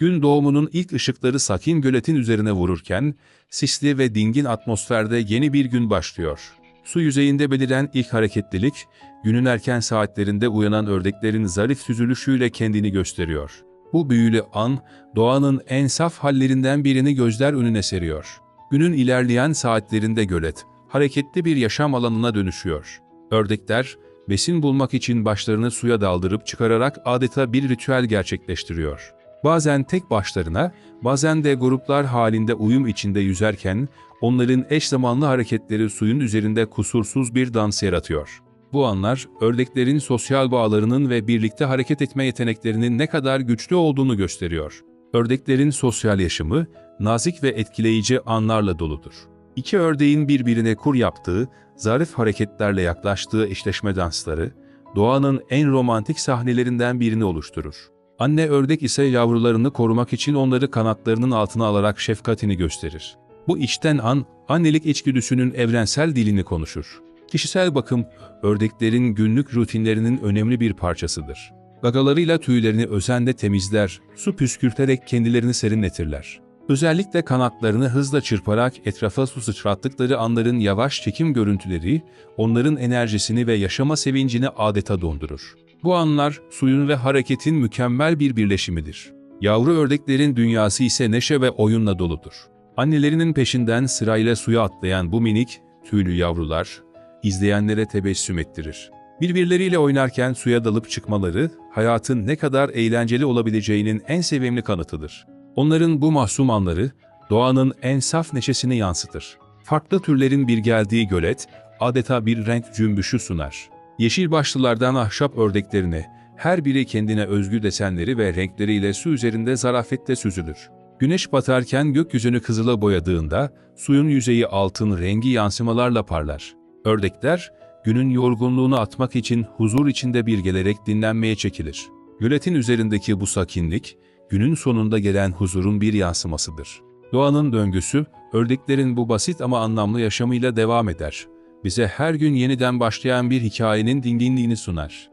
Gün doğumunun ilk ışıkları sakin göletin üzerine vururken, sisli ve dingin atmosferde yeni bir gün başlıyor. Su yüzeyinde beliren ilk hareketlilik, günün erken saatlerinde uyanan ördeklerin zarif süzülüşüyle kendini gösteriyor. Bu büyülü an, doğanın en saf hallerinden birini gözler önüne seriyor. Günün ilerleyen saatlerinde gölet, hareketli bir yaşam alanına dönüşüyor. Ördekler, besin bulmak için başlarını suya daldırıp çıkararak adeta bir ritüel gerçekleştiriyor. Bazen tek başlarına, bazen de gruplar halinde uyum içinde yüzerken, onların eş zamanlı hareketleri suyun üzerinde kusursuz bir dans yaratıyor. Bu anlar, ördeklerin sosyal bağlarının ve birlikte hareket etme yeteneklerinin ne kadar güçlü olduğunu gösteriyor. Ördeklerin sosyal yaşamı, nazik ve etkileyici anlarla doludur. İki ördeğin birbirine kur yaptığı, zarif hareketlerle yaklaştığı eşleşme dansları, doğanın en romantik sahnelerinden birini oluşturur. Anne ördek ise yavrularını korumak için onları kanatlarının altına alarak şefkatini gösterir. Bu içten an, annelik içgüdüsünün evrensel dilini konuşur. Kişisel bakım, ördeklerin günlük rutinlerinin önemli bir parçasıdır. Gagalarıyla tüylerini özenle temizler, su püskürterek kendilerini serinletirler. Özellikle kanatlarını hızla çırparak etrafa su sıçrattıkları anların yavaş çekim görüntüleri, onların enerjisini ve yaşama sevincini adeta dondurur. Bu anlar suyun ve hareketin mükemmel bir birleşimidir. Yavru ördeklerin dünyası ise neşe ve oyunla doludur. Annelerinin peşinden sırayla suya atlayan bu minik, tüylü yavrular, izleyenlere tebessüm ettirir. Birbirleriyle oynarken suya dalıp çıkmaları, hayatın ne kadar eğlenceli olabileceğinin en sevimli kanıtıdır. Onların bu mahzum anları, doğanın en saf neşesini yansıtır. Farklı türlerin bir geldiği gölet, adeta bir renk cümbüşü sunar. Yeşil başlılardan ahşap ördeklerine, her biri kendine özgü desenleri ve renkleriyle su üzerinde zarafetle süzülür. Güneş batarken gökyüzünü kızıla boyadığında, suyun yüzeyi altın rengi yansımalarla parlar. Ördekler, günün yorgunluğunu atmak için huzur içinde bir gelerek dinlenmeye çekilir. Göletin üzerindeki bu sakinlik, günün sonunda gelen huzurun bir yansımasıdır. Doğanın döngüsü, ördeklerin bu basit ama anlamlı yaşamıyla devam eder. Bize her gün yeniden başlayan bir hikayenin dinginliğini sunar.